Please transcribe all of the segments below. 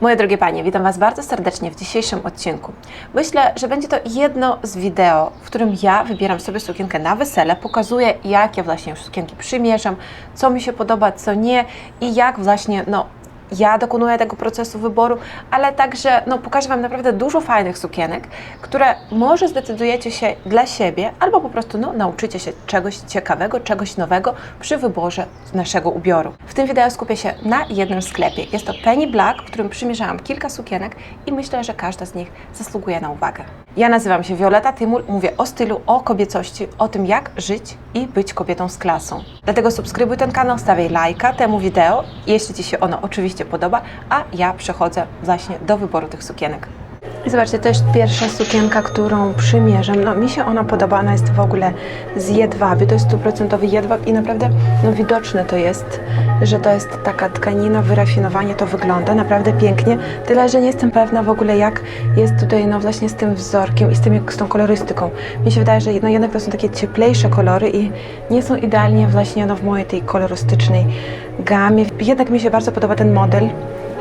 Moje drogie panie, witam Was bardzo serdecznie w dzisiejszym odcinku. Myślę, że będzie to jedno z wideo, w którym ja wybieram sobie sukienkę na wesele, pokazuję jakie właśnie już sukienki przymierzam, co mi się podoba, co nie i jak właśnie no, ja dokonuję tego procesu wyboru, ale także no, pokażę Wam naprawdę dużo fajnych sukienek, które może zdecydujecie się dla siebie albo po prostu no, nauczycie się czegoś ciekawego, czegoś nowego przy wyborze naszego ubioru. W tym wideo skupię się na jednym sklepie. Jest to Penny Black, w którym przymierzałam kilka sukienek i myślę, że każda z nich zasługuje na uwagę. Ja nazywam się Violeta Tymul, mówię o stylu, o kobiecości, o tym jak żyć i być kobietą z klasą. Dlatego subskrybuj ten kanał, stawiaj lajka temu wideo, jeśli Ci się ono oczywiście podoba, a ja przechodzę właśnie do wyboru tych sukienek. Zobaczcie, to jest pierwsza sukienka, którą przymierzam. No mi się ona podoba, ona jest w ogóle z jedwabiu, to jest stuprocentowy jedwab i naprawdę no, widoczne to jest, że to jest taka tkanina, wyrafinowanie to wygląda naprawdę pięknie, tyle, że nie jestem pewna w ogóle jak jest tutaj no właśnie z tym wzorkiem i z, tym, z tą kolorystyką. Mi się wydaje, że no, jednak to są takie cieplejsze kolory i nie są idealnie właśnie no, w mojej tej kolorystycznej gamie. Jednak mi się bardzo podoba ten model.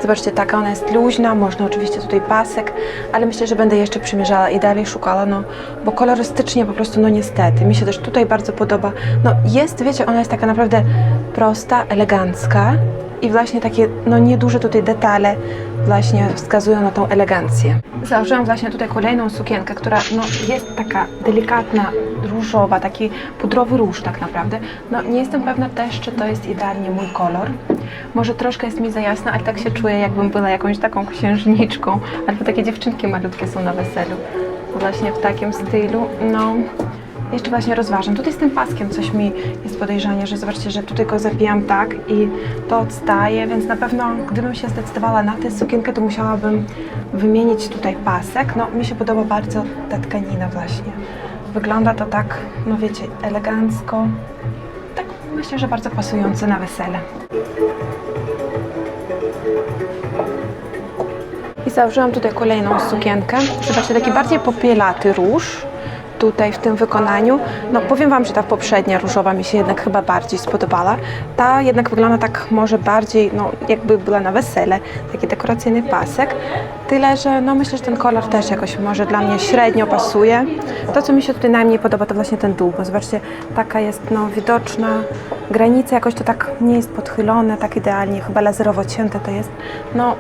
Zobaczcie, taka ona jest luźna, można oczywiście tutaj pasek, ale myślę, że będę jeszcze przymierzała i dalej szukała, no, bo kolorystycznie po prostu, no niestety, mi się też tutaj bardzo podoba. No jest, wiecie, ona jest taka naprawdę prosta, elegancka i właśnie takie, no nieduże tutaj detale właśnie wskazują na tą elegancję. Założyłam właśnie tutaj kolejną sukienkę, która no, jest taka delikatna, różowa, taki pudrowy róż tak naprawdę. No nie jestem pewna też, czy to jest idealnie mój kolor. Może troszkę jest mi za jasno, ale tak się czuję, jakbym była jakąś taką księżniczką, albo takie dziewczynki malutkie są na weselu. Właśnie w takim stylu, no... Jeszcze właśnie rozważam. Tutaj z tym paskiem coś mi jest podejrzanie, że zobaczcie, że tutaj go zabijam tak i to odstaje, więc na pewno gdybym się zdecydowała na tę sukienkę, to musiałabym wymienić tutaj pasek. No mi się podoba bardzo ta tkanina właśnie. Wygląda to tak, no wiecie, elegancko. Tak myślę, że bardzo pasujące na wesele. I założyłam tutaj kolejną sukienkę. Zobaczcie, taki bardziej popielaty róż tutaj w tym wykonaniu. No powiem Wam, że ta poprzednia różowa mi się jednak chyba bardziej spodobała. Ta jednak wygląda tak może bardziej, no jakby była na wesele, taki dekoracyjny pasek. Tyle, że no myślę, że ten kolor też jakoś może dla mnie średnio pasuje. To, co mi się tutaj najmniej podoba, to właśnie ten dół, bo zobaczcie, taka jest no widoczna granica, jakoś to tak nie jest podchylone, tak idealnie, chyba laserowo cięte to jest. No,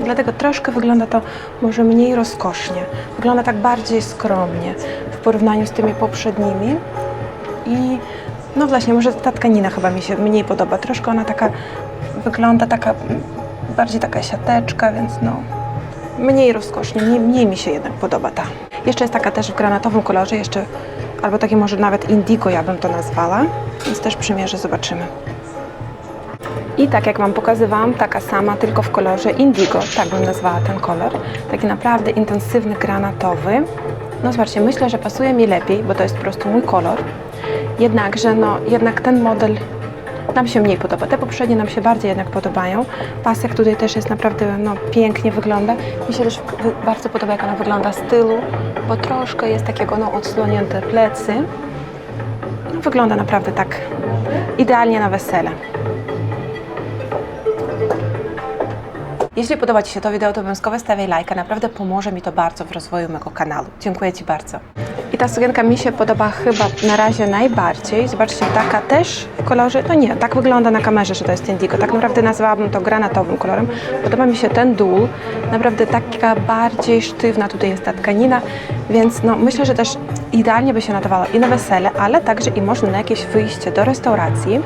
dlatego troszkę wygląda to może mniej rozkosznie. Wygląda tak bardziej skromnie porównaniu z tymi poprzednimi. I no właśnie, może ta tkanina chyba mi się mniej podoba. Troszkę ona taka wygląda taka bardziej taka siateczka, więc no mniej rozkosznie, mniej, mniej mi się jednak podoba ta. Jeszcze jest taka też w granatowym kolorze, jeszcze albo takie może nawet indigo ja bym to nazwała, więc też przymierzę, zobaczymy. I tak jak Wam pokazywałam, taka sama, tylko w kolorze indigo, tak bym nazwała ten kolor. Taki naprawdę intensywny, granatowy. No zobaczcie, myślę, że pasuje mi lepiej, bo to jest po prostu mój kolor. Jednakże, no jednak ten model nam się mniej podoba. Te poprzednie nam się bardziej jednak podobają. Pasek tutaj też jest naprawdę no, pięknie wygląda. Mi się też bardzo podoba, jak ona wygląda z tyłu, bo troszkę jest takiego no, odsłonięte plecy. No, wygląda naprawdę tak idealnie na wesele. Jeśli podoba Ci się to wideo, to obowiązkowo stawiaj lajka. Naprawdę pomoże mi to bardzo w rozwoju mego kanału. Dziękuję Ci bardzo. I ta sukienka mi się podoba chyba na razie najbardziej. Zobaczcie, taka też w kolorze, no nie, tak wygląda na kamerze, że to jest indigo. Tak naprawdę nazwałabym to granatowym kolorem. Podoba mi się ten dół, naprawdę taka bardziej sztywna tutaj jest ta tkanina, więc no myślę, że też idealnie by się nadawała i na wesele, ale także i można na jakieś wyjście do restauracji.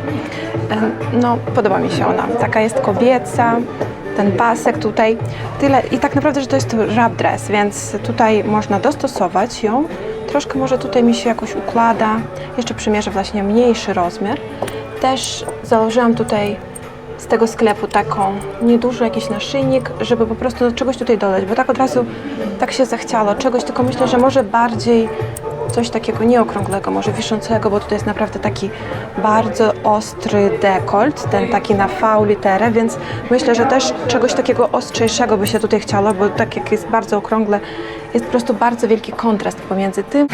No, podoba mi się ona. Taka jest kobieca, ten pasek tutaj, tyle i tak naprawdę, że to jest wrap dress, więc tutaj można dostosować ją. Troszkę może tutaj mi się jakoś układa. Jeszcze przymierzę właśnie mniejszy rozmiar. Też założyłam tutaj z tego sklepu taką nieduży jakiś naszyjnik, żeby po prostu czegoś tutaj dodać, bo tak od razu tak się zachciało czegoś, tylko myślę, że może bardziej coś takiego nieokrągłego, może wiszącego, bo tutaj jest naprawdę taki bardzo ostry dekolt, ten taki na V literę, więc myślę, że też czegoś takiego ostrzejszego by się tutaj chciało, bo tak jak jest bardzo okrągłe, jest po prostu bardzo wielki kontrast pomiędzy tym.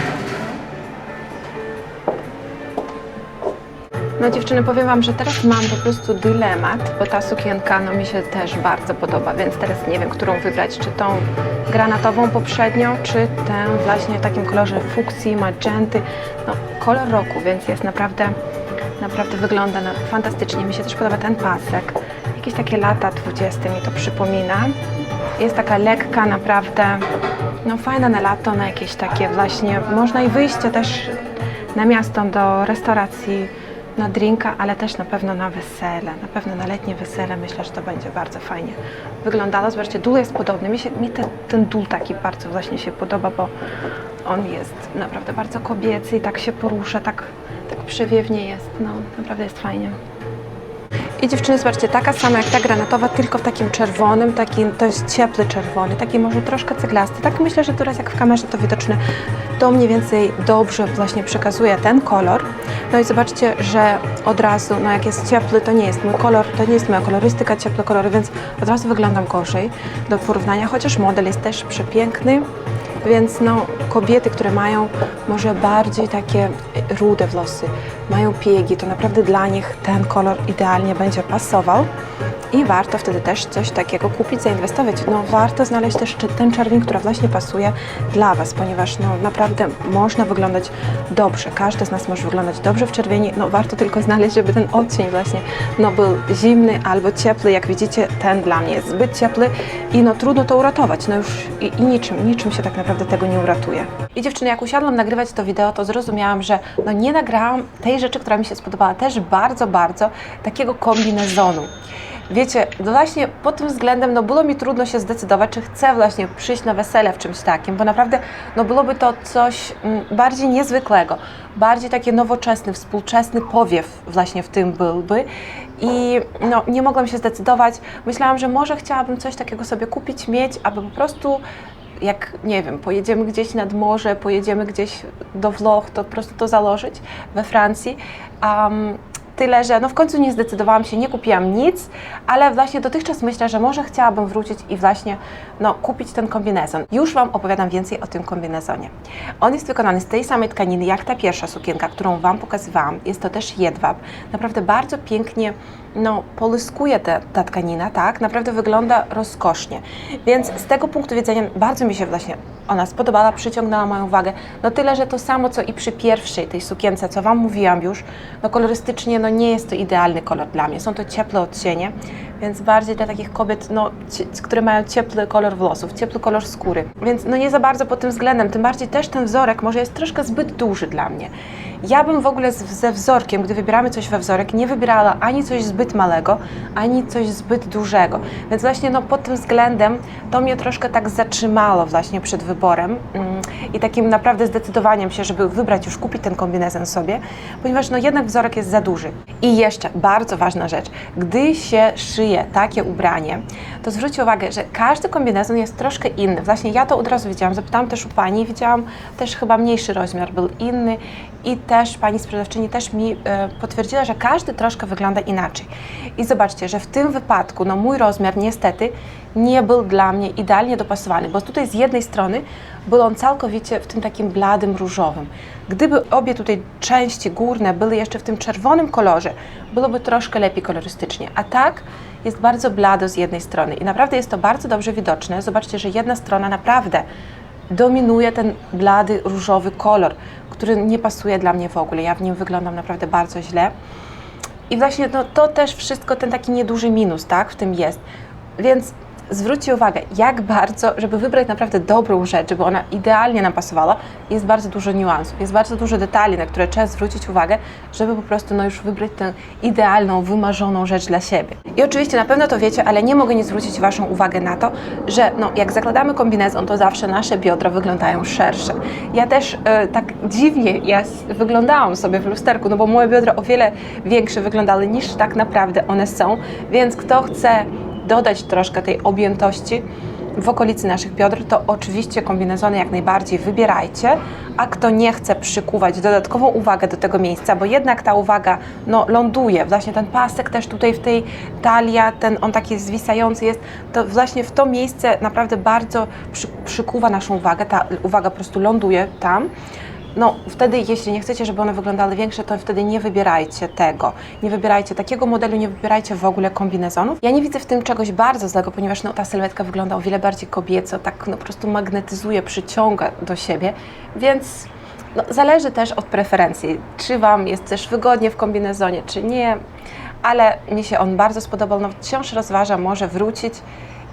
No dziewczyny, powiem Wam, że teraz mam po prostu dylemat, bo ta sukienka no, mi się też bardzo podoba, więc teraz nie wiem, którą wybrać, czy tą granatową poprzednią, czy tę właśnie w takim kolorze fuksji, magenty, no kolor roku, więc jest naprawdę, naprawdę wygląda fantastycznie. Mi się też podoba ten pasek, jakieś takie lata 20 mi to przypomina. Jest taka lekka, naprawdę, no fajna na lato, na jakieś takie właśnie, można i wyjście też na miasto do restauracji, na drinka, ale też na pewno na wesele, na pewno na letnie wesele myślę, że to będzie bardzo fajnie wyglądało. Zobaczcie, dół jest podobny, mi, się, mi ten, ten dół taki bardzo właśnie się podoba, bo on jest naprawdę bardzo kobiecy i tak się porusza, tak, tak przewiewnie jest, no naprawdę jest fajnie. I dziewczyny, zobaczcie, taka sama jak ta granatowa, tylko w takim czerwonym, taki, to jest ciepły czerwony, taki może troszkę ceglasty. Tak myślę, że teraz jak w kamerze to widoczne, to mniej więcej dobrze właśnie przekazuje ten kolor. No i zobaczcie, że od razu, no jak jest ciepły, to nie jest mój kolor, to nie jest moja kolorystyka, ciepłe kolory, więc od razu wyglądam gorzej do porównania, chociaż model jest też przepiękny. Więc no, kobiety, które mają może bardziej takie rude włosy, mają piegi, to naprawdę dla nich ten kolor idealnie będzie pasował. I warto wtedy też coś takiego kupić, zainwestować. No warto znaleźć też ten czerwień, która właśnie pasuje dla Was, ponieważ no naprawdę można wyglądać dobrze. Każdy z nas może wyglądać dobrze w czerwieni. No warto tylko znaleźć, żeby ten odcień właśnie no, był zimny albo ciepły. Jak widzicie, ten dla mnie jest zbyt ciepły i no trudno to uratować. No już i, i niczym, niczym się tak naprawdę tego nie uratuje. I dziewczyny, jak usiadłam nagrywać to wideo, to zrozumiałam, że no nie nagrałam tej rzeczy, która mi się spodobała też bardzo, bardzo, takiego kombinezonu. Wiecie, no właśnie pod tym względem no było mi trudno się zdecydować, czy chcę właśnie przyjść na wesele w czymś takim, bo naprawdę no byłoby to coś mm, bardziej niezwykłego, bardziej takie nowoczesny, współczesny powiew właśnie w tym byłby i no nie mogłam się zdecydować. Myślałam, że może chciałabym coś takiego sobie kupić, mieć, aby po prostu jak, nie wiem, pojedziemy gdzieś nad morze, pojedziemy gdzieś do Włoch, to po prostu to założyć we Francji. Um, tyle, że no w końcu nie zdecydowałam się, nie kupiłam nic, ale właśnie dotychczas myślę, że może chciałabym wrócić i właśnie no, kupić ten kombinezon. Już Wam opowiadam więcej o tym kombinezonie. On jest wykonany z tej samej tkaniny jak ta pierwsza sukienka, którą Wam pokazywałam. Jest to też jedwab. Naprawdę bardzo pięknie no, polyskuje te, ta tkanina, tak? Naprawdę wygląda rozkosznie. Więc z tego punktu widzenia bardzo mi się właśnie ona spodobała, przyciągnęła moją uwagę. No tyle, że to samo, co i przy pierwszej tej sukience, co Wam mówiłam już, no kolorystycznie no nie jest to idealny kolor dla mnie. Są to ciepłe odcienie, więc bardziej dla takich kobiet, no, które mają ciepły kolor włosów, ciepły kolor skóry. Więc no nie za bardzo pod tym względem, tym bardziej też ten wzorek może jest troszkę zbyt duży dla mnie. Ja bym w ogóle z, ze wzorkiem, gdy wybieramy coś we wzorek, nie wybierała ani coś zbyt małego, ani coś zbyt dużego. Więc właśnie no, pod tym względem to mnie troszkę tak zatrzymało właśnie przed wyborem mm, i takim naprawdę zdecydowaniem się, żeby wybrać już, kupić ten kombinezon sobie, ponieważ no jednak wzorek jest za duży. I jeszcze bardzo ważna rzecz, gdy się szyje takie ubranie, to zwróćcie uwagę, że każdy kombinezon jest troszkę inny. Właśnie ja to od razu widziałam, zapytałam też u Pani, widziałam też chyba mniejszy rozmiar był inny i też Pani sprzedawczyni też mi e, potwierdziła, że każdy troszkę wygląda inaczej. I zobaczcie, że w tym wypadku, no mój rozmiar niestety nie był dla mnie idealnie dopasowany, bo tutaj z jednej strony był on całkowicie w tym takim bladym różowym. Gdyby obie tutaj części górne były jeszcze w tym czerwonym kolorze, byłoby troszkę lepiej kolorystycznie. A tak jest bardzo blado z jednej strony i naprawdę jest to bardzo dobrze widoczne. Zobaczcie, że jedna strona naprawdę dominuje ten blady różowy kolor, który nie pasuje dla mnie w ogóle. Ja w nim wyglądam naprawdę bardzo źle. I właśnie no, to też wszystko, ten taki nieduży minus, tak, w tym jest. Więc zwróćcie uwagę, jak bardzo, żeby wybrać naprawdę dobrą rzecz, żeby ona idealnie nam pasowała, jest bardzo dużo niuansów, jest bardzo dużo detali, na które trzeba zwrócić uwagę, żeby po prostu no, już wybrać tę idealną, wymarzoną rzecz dla siebie. I oczywiście na pewno to wiecie, ale nie mogę nie zwrócić Waszą uwagę na to, że no, jak zakładamy kombinezon, to zawsze nasze biodra wyglądają szersze. Ja też e, tak dziwnie ja wyglądałam sobie w lusterku, no bo moje biodra o wiele większe wyglądały niż tak naprawdę one są, więc kto chce dodać troszkę tej objętości w okolicy naszych biodr, to oczywiście kombinezony jak najbardziej wybierajcie, a kto nie chce przykuwać dodatkową uwagę do tego miejsca, bo jednak ta uwaga no, ląduje, właśnie ten pasek też tutaj w tej talia, ten on taki zwisający jest, to właśnie w to miejsce naprawdę bardzo przy, przykuwa naszą uwagę, ta uwaga po prostu ląduje tam, no wtedy, jeśli nie chcecie, żeby one wyglądały większe, to wtedy nie wybierajcie tego. Nie wybierajcie takiego modelu, nie wybierajcie w ogóle kombinezonów. Ja nie widzę w tym czegoś bardzo złego, ponieważ no, ta sylwetka wygląda o wiele bardziej kobieco, tak no, po prostu magnetyzuje, przyciąga do siebie, więc no, zależy też od preferencji, czy Wam jest też wygodnie w kombinezonie, czy nie, ale mi się on bardzo spodobał, no wciąż rozważam, może wrócić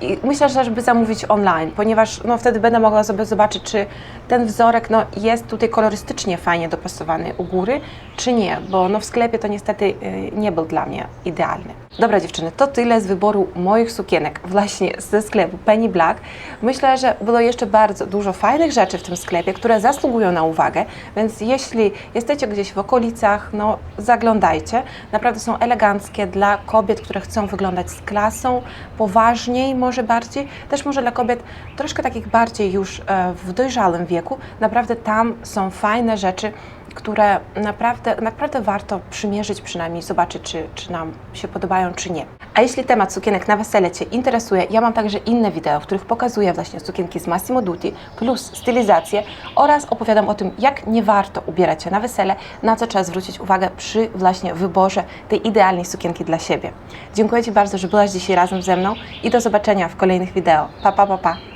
i myślę, że żeby zamówić online, ponieważ no, wtedy będę mogła sobie zobaczyć, czy ten wzorek no, jest tutaj kolorystycznie fajnie dopasowany u góry, czy nie, bo no, w sklepie to niestety y, nie był dla mnie idealny. Dobra dziewczyny, to tyle z wyboru moich sukienek właśnie ze sklepu Penny Black. Myślę, że było jeszcze bardzo dużo fajnych rzeczy w tym sklepie, które zasługują na uwagę, więc jeśli jesteście gdzieś w okolicach, no zaglądajcie. Naprawdę są eleganckie dla kobiet, które chcą wyglądać z klasą, poważniej może bardziej, też może dla kobiet troszkę takich bardziej już e, w dojrzałym wieku. Naprawdę tam są fajne rzeczy, które naprawdę, naprawdę warto przymierzyć przynajmniej, zobaczyć, czy, czy nam się podobają, czy nie. A jeśli temat sukienek na wesele Cię interesuje, ja mam także inne wideo, w których pokazuję właśnie sukienki z Massimo Dutti plus stylizację oraz opowiadam o tym, jak nie warto ubierać się na wesele, na co trzeba zwrócić uwagę przy właśnie wyborze tej idealnej sukienki dla siebie. Dziękuję Ci bardzo, że byłaś dzisiaj razem ze mną i do zobaczenia w kolejnych wideo. Pa, pa, pa, pa.